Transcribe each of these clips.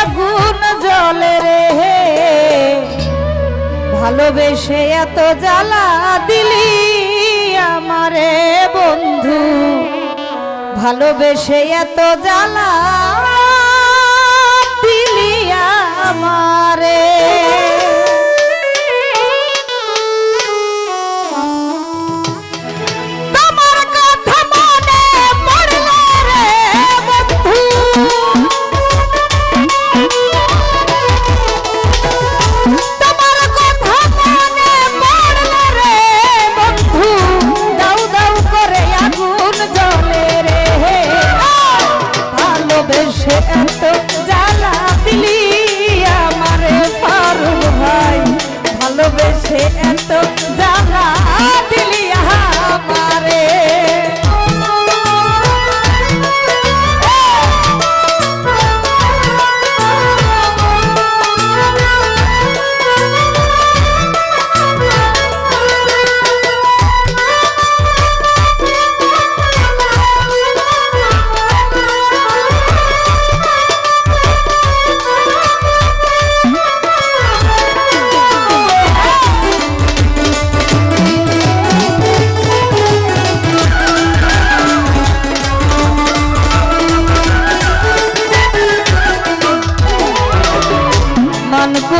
আগুন জলে রে। ভালোবেসে এত জ্বালা দিলি আমারে বন্ধু। ভালোবেসে এত জ্বালা দিলি আমারে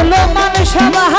মুসলমান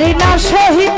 পারি না সহিত